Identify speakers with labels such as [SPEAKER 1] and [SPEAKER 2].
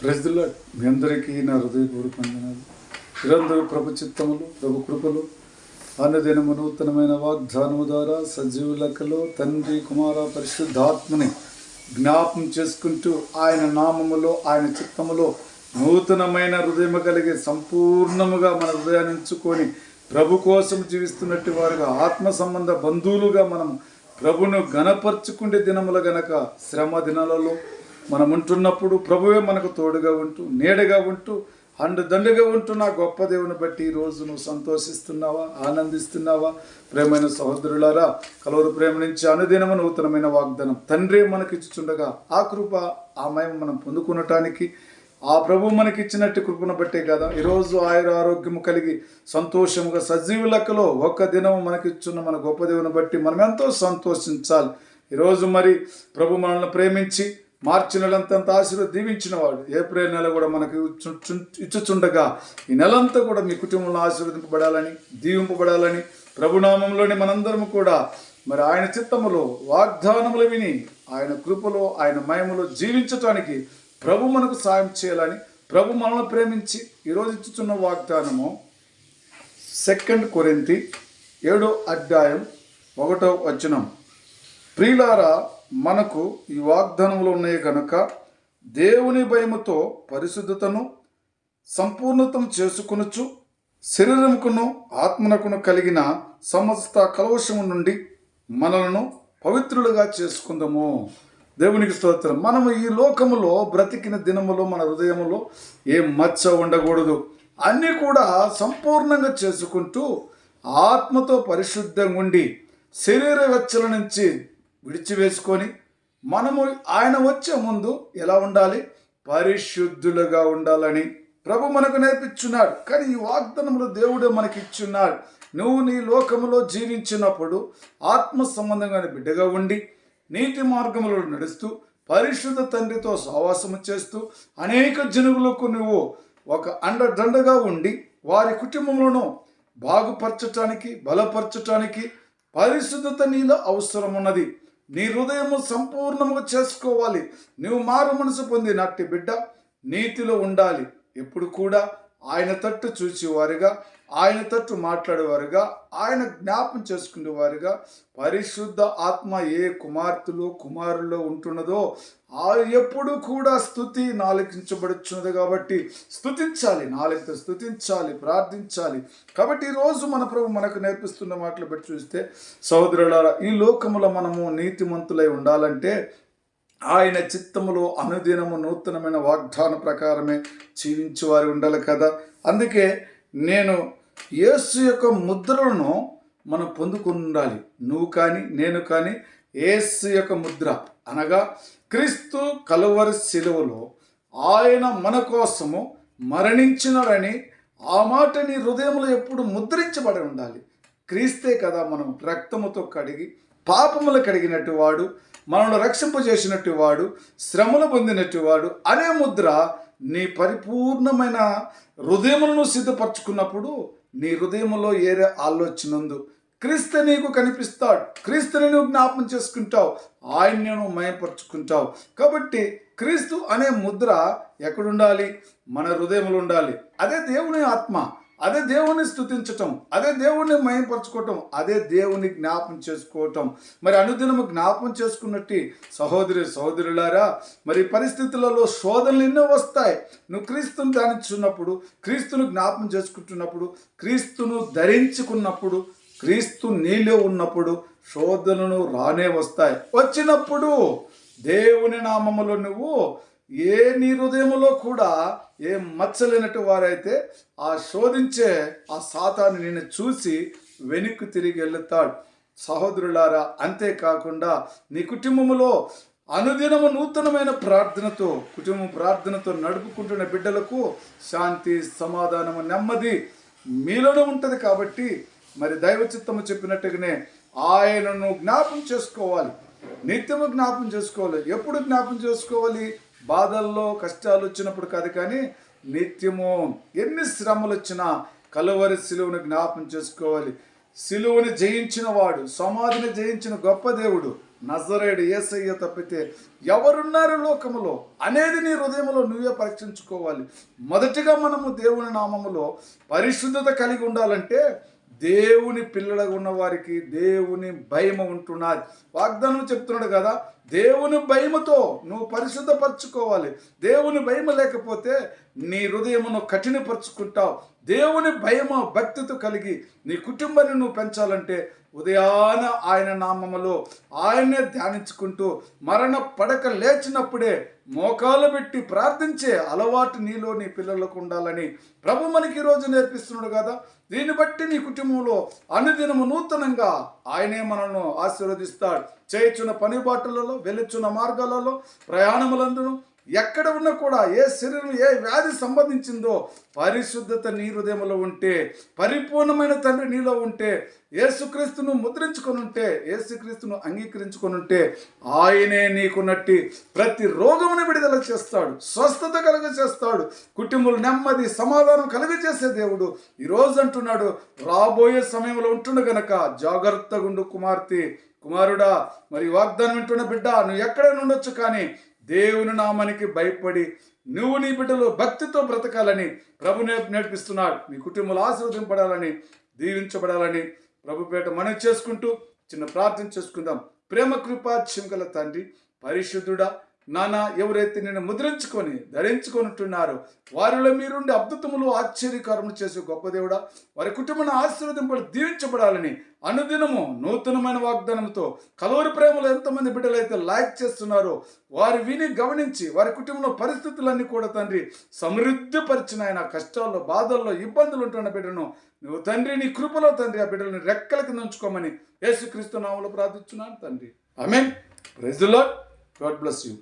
[SPEAKER 1] ప్రజల మీ అందరికీ నా హృదయపూర్వక వందనాలు. నిరంతర ప్రభు చిత్తములు ప్రభు కృపలు అనుదినము నూతనమైన వాగ్దానము ద్వారా సజీవ లెక్కలో తండ్రి కుమార పరిశుద్ధాత్మని జ్ఞాపం చేసుకుంటూ ఆయన నామములో ఆయన చిత్తములో నూతనమైన హృదయం కలిగి సంపూర్ణముగా మన హృదయాన్ని ఉంచుకొని ప్రభు కోసం జీవిస్తున్నట్టు వారుగా ఆత్మ సంబంధ బంధువులుగా మనం ప్రభును గణపరుచుకుంటే దినముల గనక శ్రమ దినాలలో మనం ఉంటున్నప్పుడు ప్రభువే మనకు తోడుగా ఉంటూ నీడగా ఉంటూ అండు దండుగా ఉంటున్న గొప్ప దేవుని బట్టి ఈరోజు రోజు నువ్వు సంతోషిస్తున్నావా ఆనందిస్తున్నావా? ప్రేమైన సహోదరులారా కలవరు ప్రేమ నుంచి అనుదినము నూతనమైన వాగ్దానం తండ్రి మనకి ఇచ్చుచుండగా ఆ కృప ఆ మనం పొందుకునటానికి ఆ ప్రభు మనకి ఇచ్చినట్టు కృపను బట్టే కదా ఈరోజు ఆయుర ఆరోగ్యము కలిగి సంతోషముగా సజీవ లెక్కలో ఒక్క దినం మనకిచ్చున్న మన గొప్ప దేవుని బట్టి మనం ఎంతో సంతోషించాలి ఈరోజు మరి ప్రభు మనల్ని ప్రేమించి మార్చి నెలంతంత ఆశీర్వాద దీవించిన వాడు ఏప్రిల్ నెల కూడా మనకు ఇచ్చుచుండగా ఈ నెలంతా కూడా మీ కుటుంబంలో ఆశీర్వదింపబడాలని దీవింపబడాలని ప్రభునామంలోని మనందరం కూడా మరి ఆయన చిత్తములో వాగ్దానములు విని ఆయన కృపలో ఆయన మయములో జీవించటానికి ప్రభు మనకు సాయం చేయాలని ప్రభు మనల్ని ప్రేమించి ఈరోజు ఇచ్చుచున్న వాగ్దానము సెకండ్ కొరింతి ఏడో అధ్యాయం ఒకటో వచనం. ప్రియులారా మనకు ఈ వాగ్దానములు ఉన్నాయి కనుక దేవుని భయముతో పరిశుద్ధతను సంపూర్ణతం చేసుకొనుచు శరీరముకును ఆత్మనకును కలిగిన సమస్త కలవశము నుండి మనలను పవిత్రులుగా చేసుకుందాము. దేవునికి స్తోత్రం. మనము ఈ లోకములో బ్రతికిన దినములో మన హృదయములో ఏ మచ్చ ఉండకూడదు. అన్నీ కూడా సంపూర్ణంగా చేసుకుంటూ ఆత్మతో పరిశుద్ధంగా ఉండి శరీర వెచ్చల నుంచి విడిచివేసుకొని మనము ఆయన వచ్చే ముందు ఎలా ఉండాలి? పరిశుద్ధులుగా ఉండాలని ప్రభు మనకు నేర్పించున్నాడు. కానీ ఈ వాగ్దానములు దేవుడే మనకి ఇచ్చున్నాడు నువ్వు నీ లోకములో జీవించినప్పుడు ఆత్మ సంబంధంగా బిడ్డగా ఉండి నీతి మార్గములో నడుస్తూ పరిశుద్ధ తండ్రితో సహవాసము చేస్తూ అనేక జనువులకు నువ్వు ఒక అండదండగా ఉండి వారి కుటుంబములను బాగుపరచటానికి బలపరచటానికి పరిశుద్ధత నీలో అవసరం ఉన్నది నీ హృదయము సంపూర్ణముగా చేసుకోవాలి. నువ్వు మారు మనసు పొందినట్టి బిడ్డ నీతిలో ఉండాలి. ఎప్పుడు కూడా ఆయన తట్టు చూసేవారుగా ఆయన తట్టు మాట్లాడేవారుగా ఆయన జ్ఞాపం చేసుకునేవారుగా. పరిశుద్ధ ఆత్మ ఏ కుమార్తెలు కుమారుల్లో ఉంటున్నదో ఆ ఎప్పుడు కూడా స్థుతి నాలకించబడుచున్నది కాబట్టి స్థుతించాలి నాలుగుతో స్థుతించాలి ప్రార్థించాలి. కాబట్టి ఈరోజు మన ప్రభు మనకు నేర్పిస్తున్న మాటలు బట్టి చూస్తే సహోదరులారా ఈ లోకములో మనము నీతిమంతులై ఉండాలంటే ఆయన చిత్తములో అనుదినము నూతనమైన వాగ్దాన ప్రకారమే జీవించేవారు ఉండాలి కదా. అందుకే నేను యేసు యొక్క ముద్రలను మనం పొందుకుని ఉండాలి నువ్వు కానీ నేను కానీ యేసు యొక్క ముద్ర. అనగా క్రీస్తు కలువరి శిలువలో ఆయన మన కోసము మరణించినాడని ఆ మాట నీ హృదయంలో ఎప్పుడు ముద్రించబడి ఉండాలి. క్రీస్తే కదా మనం రక్తముతో కడిగి పాపములు కడిగినట్టు వాడు మనల్ని రక్షింపజేసినట్టు వాడు శ్రమలు పొందినట్టు వాడు అనే ముద్ర నీ పరిపూర్ణమైన హృదయములను సిద్ధపరచుకున్నప్పుడు నీ హృదయంలో ఏరే ఆలోచనందు క్రీస్తు నీకు కనిపిస్తాడు. క్రీస్తుని నువ్వు జ్ఞాపం చేసుకుంటావు. ఆయన్ని నువ్వు మయపరుచుకుంటావు. కాబట్టి క్రీస్తు అనే ముద్ర ఎక్కడుండాలి? మన హృదయంలో ఉండాలి. అదే దేవుని ఆత్మ. అదే దేవుణ్ణి స్థుతించటం అదే దేవుణ్ణి మయంపరచుకోవటం అదే దేవుని జ్ఞాపం చేసుకోవటం. మరి అనుదినము జ్ఞాపం చేసుకున్నట్టు సహోదరి సహోదరులారా మరి పరిస్థితులలో శోధనలు ఎన్నో వస్తాయి. నువ్వు క్రీస్తును ధ్యానించున్నప్పుడు క్రీస్తును జ్ఞాపం చేసుకుంటున్నప్పుడు క్రీస్తును ధరించుకున్నప్పుడు క్రీస్తు నీలో ఉన్నప్పుడు శోధనను రానే వస్తాయి. వచ్చినప్పుడు దేవుని నామములో నువ్వు ఏ నీ హృదయంలో కూడా ఏ మచ్చలేనట్టు వారైతే ఆ శోధించే ఆ సాతాన్ని నిన్ను చూసి వెనుక్కు తిరిగి వెళ్తాడు. సహోదరులారా అంతేకాకుండా నీ కుటుంబములో అనుదినము నూతనమైన ప్రార్థనతో కుటుంబం ప్రార్థనతో నడుపుకుంటున్న బిడ్డలకు శాంతి సమాధానము నెమ్మది మీలోనే ఉంటుంది కాబట్టి మరి దైవ చిత్తము చెప్పినట్టుగానే ఆయనను జ్ఞాపం చేసుకోవాలి. నిత్యము జ్ఞాపం చేసుకోవాలి. ఎప్పుడు జ్ఞాపం చేసుకోవాలి? బాధల్లో కష్టాలు వచ్చినప్పుడు కాదు కానీ నిత్యము ఎన్ని శ్రమలు వచ్చినా కలువరి సిలువను జ్ఞాపం చేసుకోవాలి. సిలువని జయించిన వాడు సమాధిని జయించిన గొప్ప దేవుడు నజరేడు ఏసయ్య తప్పితే ఎవరున్నారు లోకములో? అనేది నీ హృదయంలో నువ్వే పరీక్షించుకోవాలి. మొదటిగా మనము దేవుని నామములో పరిశుద్ధత కలిగి ఉండాలంటే దేవుని పిల్లలుగా ఉన్న వారికి దేవుని భయం ఉంటున్నది. వాగ్దానం చెప్తున్నాడు కదా దేవుని భయముతో నువ్వు పరిశుద్ధపరచుకోవాలి. దేవుని భయం లేకపోతే నీ హృదయమును కఠినపరుచుకుంటావు. దేవుని భయము భక్తితో కలిగి నీ కుటుంబాన్ని నువ్వు పెంచాలంటే ఉదయాన ఆయన నామములో ఆయనే ధ్యానించుకుంటూ మరణ పడక లేచినప్పుడే మోకాలు పెట్టి ప్రార్థించే అలవాటు నీలో నీ పిల్లలకు ఉండాలని ప్రభు మనకి ఈరోజు నేర్పిస్తున్నాడు కదా. దీన్ని బట్టి నీ కుటుంబంలో అనుదినము నూతనంగా ఆయనే మనల్ని ఆశీర్వదిస్తాడు. చేయించిన పని బాటలలో వెలుచున్న మార్గాలలో ప్రయాణములందును ఎక్కడ ఉన్నా కూడా ఏ శరీరం ఏ వ్యాధి సంబంధించిందో పరిశుద్ధత నీ హృదయంలో ఉంటే పరిపూర్ణమైన తండ్రి నీలో ఉంటే ఏసుక్రీస్తును ముద్రించుకొని ఉంటే ఏసుక్రీస్తును అంగీకరించుకొని ఉంటే ఆయనే నీకున్నట్టి ప్రతి రోగమును విడుదల చేస్తాడు స్వస్థత కలుగ చేస్తాడు కుటుంబం నెమ్మది సమాధానం కలుగ చేసే దేవుడు ఈరోజు అంటున్నాడు. రాబోయే సమయంలో ఉంటుండ గనక జాగ్రత్తగుండు కుమార్తె కుమారుడా మరి వాగ్దానం వింటున్న బిడ్డ నువ్వు ఎక్కడైనా ఉండొచ్చు కానీ దేవుని నామానికి భయపడి నువ్వు నీ బిడ్డలు భక్తితో బ్రతకాలని ప్రభు నేర్పిస్తున్నాడు. మీ కుటుంబంలో ఆశీర్వదింపడాలని దీవించబడాలని ప్రభుపేట మనం చేసుకుంటూ చిన్న ప్రార్థన చేసుకుందాం. ప్రేమ కృపా చిమకల తండ్రి పరిశుద్ధుడా నానా ఎవరైతే నేను ముద్రించుకొని ధరించుకొనుంటున్నారో వారిలో మీరుండి అద్భుతములు ఆశ్చర్యకరములు చేసే గొప్ప దేవుడా. వారి కుటుంబాన్ని ఆశీర్వదింపడి దీవించబడాలని అనుదినము నూతనమైన వాగ్దానంతో కలవరి ప్రేమలో ఎంతమంది బిడ్డలైతే లైక్ చేస్తున్నారో వారు విని గమనించి వారి కుటుంబంలో పరిస్థితులన్నీ కూడా తండ్రి సమృద్ధిపరిచిన ఆయన కష్టాల్లో బాధల్లో ఇబ్బందులు ఉంటున్న బిడ్డను నువ్వు తండ్రి నీ కృపలో తండ్రి ఆ బిడ్డలను రెక్కల కింద ఉంచుకోమని యేసుక్రీస్తు నామలో ప్రార్థిస్తున్నాను తండ్రి. I mean praise God bless you.